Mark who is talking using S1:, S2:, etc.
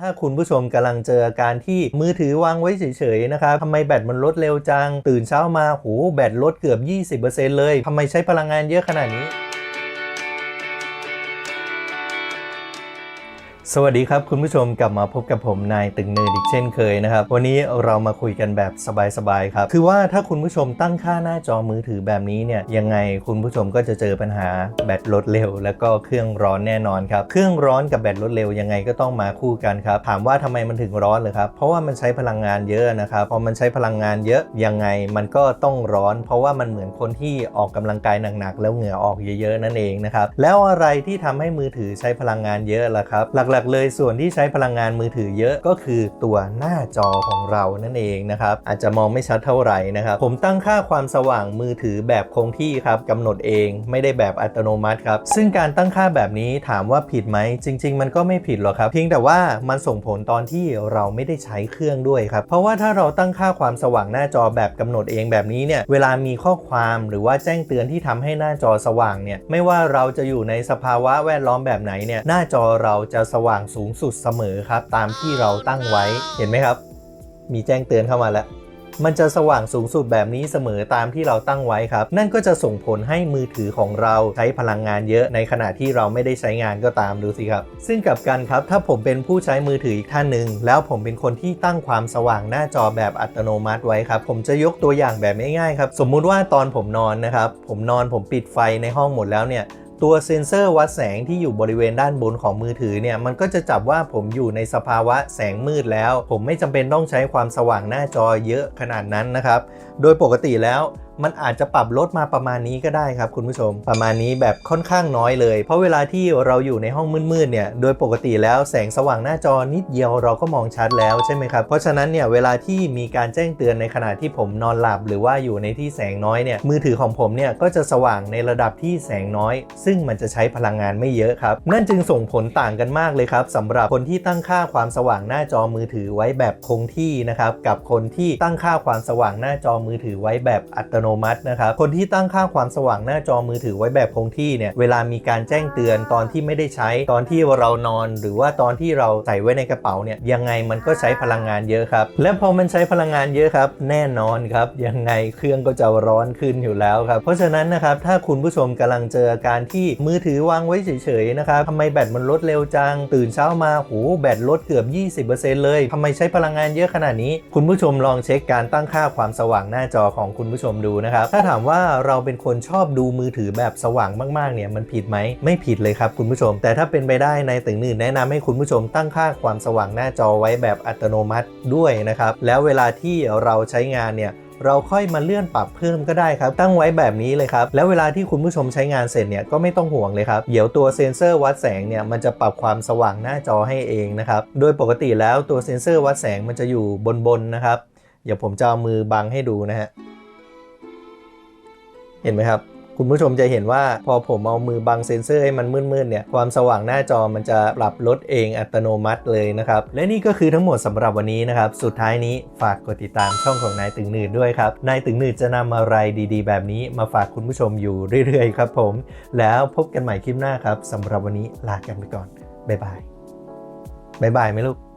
S1: ถ้าคุณผู้ชมกำลังเจออาการที่มือถือวางไว้เฉยๆนะครับทำไมแบตมันลดเร็วจัง ตื่นเช้ามาโหแบตลดเกือบ 20%เลยทำไมใช้พลังงานเยอะขนาดนี้ สวัสดีครับคุณผู้ชมกลับมาพบกับผมนายตึงเนิร์ดอีกเช่นเคยนะครับ วันนี้เรามาคุยกันแบบสบายๆครับ คือว่าถ้าคุณผู้ชมตั้งค่าหน้าจอมือถือแบบนี้เนี่ยยังไงคุณผู้ชมก็จะเจอปัญหาแบตลดเร็ว แล้วก็เครื่องร้อนแน่นอนครับ เครื่องร้อนกับแบตลดเร็วยังไงก็ต้องมาคู่กันครับ ถามว่าทำไมมันถึงร้อนเลยครับ เพราะว่ามันใช้พลังงานเยอะนะครับ พอมันใช้พลังงานเยอะยังไงมันก็ต้องร้อน เพราะว่ามันเหมือนคนที่ออกกำลังกายหนักๆแล้วเหงื่อออกเยอะๆนั่นเองนะครับ แล้วอะไรที่ทำให้มือถือใช้พลังงานเยอะล่ะครับ หลักๆเลยส่วนที่ใช้พลังงานมือถือเยอะก็คือตัวหน้าจอของเรานั่นเองนะครับ อาจจะมองไม่ชัดเท่าไหร่นะครับ ผมตั้งค่าความสว่างมือถือแบบคงที่ครับกำหนดเองไม่ได้แบบอัตโนมัติครับ ซึ่งการตั้งค่าแบบนี้ถามว่าผิดไหม จริง ๆ มันก็ไม่ผิดหรอกครับ เพียงแต่ว่ามันส่งผลตอนที่เราไม่ได้ใช้เครื่องด้วยครับ เพราะว่าถ้าเราตั้งค่าความสว่างหน้าจอแบบกำหนดเองแบบนี้เนี่ยเวลามีข้อความหรือว่าแจ้งเตือนที่ทำให้หน้าจอสว่างเนี่ยไม่ว่าเราจะอยู่ในสภาวะแวดล้อมแบบไหนเนี่ยหน้าจอเราจะสว่างสูงสุดเสมอครับ ตามที่เราตั้งไว้เห็นไหมครับ มีแจ้งเตือนเข้ามาแล้ว มันจะสว่างสูงสุดแบบนี้เสมอตามที่เราตั้งไว้ครับ นั่นก็จะส่งผลให้มือถือของเราใช้พลังงานเยอะในขณะที่เราไม่ได้ใช้งานก็ตามดูสิครับ ซึ่งกลับกันครับถ้าผมเป็นผู้ใช้มือถืออีกท่านหนึ่งแล้วผมเป็นคนที่ตั้งความสว่างหน้าจอแบบอัตโนมัติไว้ครับผมจะยกตัวอย่างแบบง่ายๆครับสมมุติว่าตอนผมนอนนะครับผมนอนผมปิดไฟในห้องหมดแล้วเนี่ย ตัวเซ็นเซอร์วัดแสงที่อยู่บริเวณด้านบนของมือถือเนี่ยมันก็จะจับว่าผมอยู่ในสภาวะแสงมืดแล้ว ผมไม่จำเป็นต้องใช้ความสว่างหน้าจอเยอะขนาดนั้นนะครับ โดยปกติแล้ว มันอาจจะปรับลดมาประมาณนี้ก็ได้ครับคุณผู้ชม ประมาณนี้แบบค่อนข้างน้อยเลย เพราะเวลาที่เราอยู่ในห้องมืดๆเนี่ยโดยปกติแล้วแสงสว่างหน้าจอนิดเดียวเราก็มองชัดแล้วใช่ไหมครับเพราะฉะนั้นเนี่ยเวลาที่มีการแจ้งเตือนในขณะที่ผมนอนหลับ หรือว่าอยู่ในที่แสงน้อยเนี่ยมือถือของผมเนี่ยก็จะสว่างในระดับที่แสงน้อย ซึ่งมันจะใช้พลังงานไม่เยอะครับนั่นจึงส่งผลต่างกันมากเลยครับสำหรับคนที่ตั้งค่าความสว่างหน้าจอมือถือไว้แบบคงที่นะครับกับคนที่ตั้งค่าความสว่างหน้าจอมือถือไว้แบบอัตโนมัตินะครับ คนที่ตั้งค่าความสว่างหน้าจอมือถือไว้แบบคงที่เนี่ย เวลามีการแจ้งเตือนตอนที่ไม่ได้ใช้ ตอนที่เรานอน หรือว่าตอนที่เราใส่ไว้ในกระเป๋าเนี่ย ยังไงมันก็ใช้พลังงานเยอะครับ และพอมันใช้พลังงานเยอะครับ แน่นอนครับ ยังไงเครื่องก็จะร้อนขึ้นอยู่แล้วครับ เพราะฉะนั้นนะครับ ถ้าคุณผู้ชมกำลังเจออาการที่มือถือวางไว้เฉยๆนะครับทำไมแบตมันลดเร็วจัง ตื่นเช้ามาโหแบตลดเกือบ 20%เลยทำไมใช้พลังงานเยอะขนาดนี้ คุณผู้ชมลองเช็คการตั้งค่าความสว่างหน้าจอของคุณผู้ชมดูนะครับ ถ้าถามว่าเราเป็นคนชอบดูมือถือแบบสว่างมากๆ เนี่ยมันผิดไหม ไม่ผิดเลยครับคุณผู้ชม แต่ถ้าเป็นไปได้ในตึงหนึ่งแนะนำให้คุณผู้ชมตั้งค่าความสว่างหน้าจอไว้แบบอัตโนมัติด้วยนะครับ แล้วเวลาที่เราใช้งานเนี่ยเราค่อยมาเลื่อนปรับเพิ่มก็ได้ครับ ตั้งไว้แบบนี้เลยครับ แล้วเวลาที่คุณผู้ชมใช้งานเสร็จเนี่ยก็ไม่ต้องห่วงเลยครับ เดี๋ยวตัวเซ็นเซอร์วัดแสงเนี่ยมันจะปรับความสว่างหน้าจอให้เองนะครับ โดยปกติแล้วตัวเซ็นเซอร์วัดแสงมันจะอยู่บนๆนะครับ เดี๋ยวผมจะเอามือบังให้ดูนะฮะ เห็นไหมครับ คุณผู้ชมจะเห็นว่าพอผมเอามือบังเซ็นเซอร์ให้มันมืดๆเนี่ยความสว่างหน้าจอมันจะปรับลดเองอัตโนมัติเลยนะครับ และนี่ก็คือทั้งหมดสำหรับวันนี้นะครับ สุดท้ายนี้ฝากกดติดตามช่องของนายตึงหนืดด้วยครับนายตึงหนืดจะนำอะไรดีๆ แบบนี้มาฝากคุณผู้ชมอยู่เรื่อยๆครับผม แล้วพบกันใหม่คลิปหน้าครับสำหรับวันนี้ลากันไปก่อนบ๊ายบายบ๊ายบายไหมลูก